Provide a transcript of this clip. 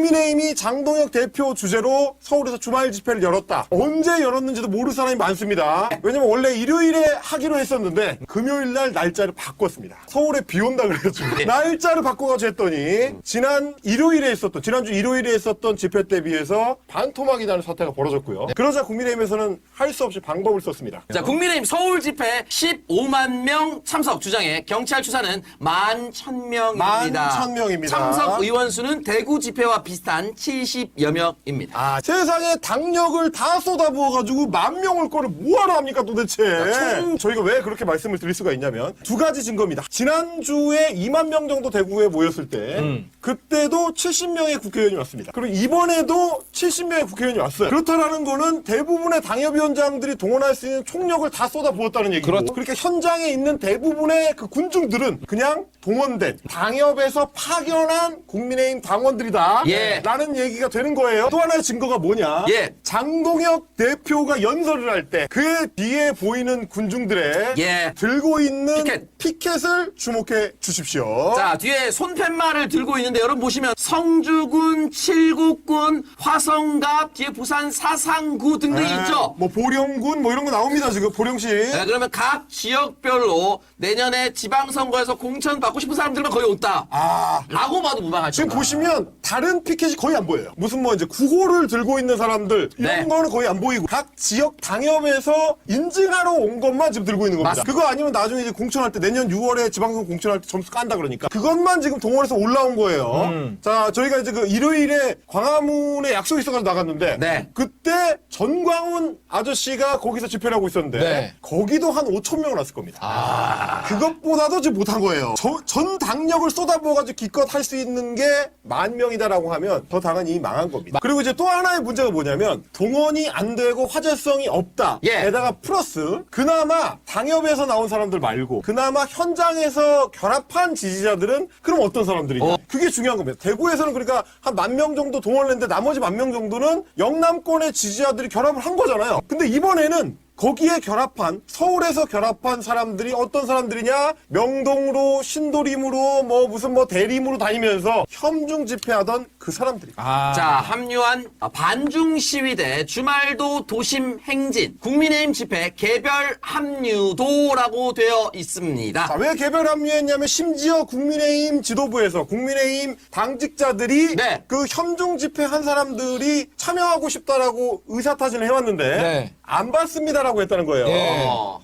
국민의힘이 장동혁 대표 주재로 서울에서 주말 집회를 열었다. 언제 열었는지도 모르는 사람이 많습니다. 왜냐면 원래 일요일에 하기로 했었는데 금요일 날 날짜를 바꿨습니다. 서울에 비 온다 그래가지고 날짜를 바꿔가지고 했더니 지난 일요일에 있었던 지난주 일요일에 있었던 집회 때 비해서 반토막이 나는 사태가 벌어졌고요. 그러자 국민의힘에서는 할 수 없이 방법을 썼습니다. 자, 국민의힘 서울 집회 15만 명 참석 주장에 경찰 추사는 1만 1000명입니다. 11,000명입니다. 참석 의원 수는 대구 집회와 비슷한 70여 명입니다. 아, 세상에 당력을 다 쏟아부어가지고 만명올 거를 뭐하러 합니까 도대체? 총 저희가 왜 그렇게 말씀을 드릴 수가 있냐면 두 가지 증거입니다. 지난주에 2만 명 정도 대구에 모였을 때 그때도 70명의 국회의원이 왔습니다. 그리고 이번에도 70명의 국회의원이 왔어요. 그렇다라는 거는 대부분의 당협위원장들이 동원할 수 있는 총력을 다 쏟아부었다는 얘기고 그렇죠. 그러니까 현장에 있는 대부분의 그 군중들은 그냥 동원된 당협에서 파견한 국민의힘 당원들이다. 예. 라는 얘기가 되는 거예요. 또 하나의 증거가 뭐냐? 예. 장동혁 대표가 연설을 할 때 그의 뒤에 보이는 군중들의 예. 들고 있는 피켓. 을 주목해 주십시오. 자, 뒤에 손팻말을 들고 있는데 여러분 보시면 성주군, 칠곡군, 화성갑, 뒤에 부산 사상구 등등이 네, 있죠. 뭐 보령군 뭐 이런 거 나옵니다 지금 보령시. 네, 그러면 각 지역별로 내년에 지방선거에서 공천 받고 싶은 사람들만 거의 온다. 아. 라고 봐도 무방하죠. 지금 보시면 다른 피켓이 거의 안 보여요. 무슨 뭐 이제 구호를 들고 있는 사람들 이런 네. 거는 거의 안 보이고 각 지역 당협에서 인증하러 온 것만 지금 들고 있는 겁니다. 맞습니다. 그거 아니면 나중에 이제 공천할 때 내년 6월에 지방선거 공천할 때 점수 깐다 그러니까 그것만 지금 동원해서 올라온 거예요. 음. 자 저희가 이제 그 일요일에 광화문에 약속이 있어가지고 나갔는데 네. 그때 전광훈 아저씨가 거기서 집회를 하고 있었는데 네. 거기도 한 5천 명은 왔을 겁니다. 아. 그것보다도 지금 못한 거예요. 저- 전 당력을 쏟아부어가지고 기껏 할 수 있는 게 만 명이다라고 하면 더 당은 이미 망한 겁니다. 그리고 이제 또 하나의 문제가 뭐냐면 동원이 안 되고 화제성이 없다. 예. 에다가 플러스 그나마 당협에서 나온 사람들 말고 그나마 현장에서 결합한 지지자들은 그럼 어떤 사람들이냐. 어. 그게 중요한 겁니다. 대구에서는 그러니까 한 만 명 정도 동원했는데 나머지 만 명 정도는 영남권의 지지자들이 결합을 한 거잖아요. 근데 이번에는 거기에 결합한 서울에서 결합한 사람들이 어떤 사람들이냐 명동으로 신도림으로 뭐 무슨 뭐 대림으로 다니면서 협중 집회하던 그 사람들이 아. 자, 합류한 반중 시위대 주말도 도심 행진 국민의힘 집회 개별 합류도라고 되어 있습니다. 자, 왜 개별 합류했냐면 심지어 국민의힘 지도부에서 국민의힘 당직자들이 네. 그 협중 집회 한 사람들이 참여하고 싶다라고 의사타진을 해왔는데 네. 안 받습니다라고 했다는 거예요. 예. 어.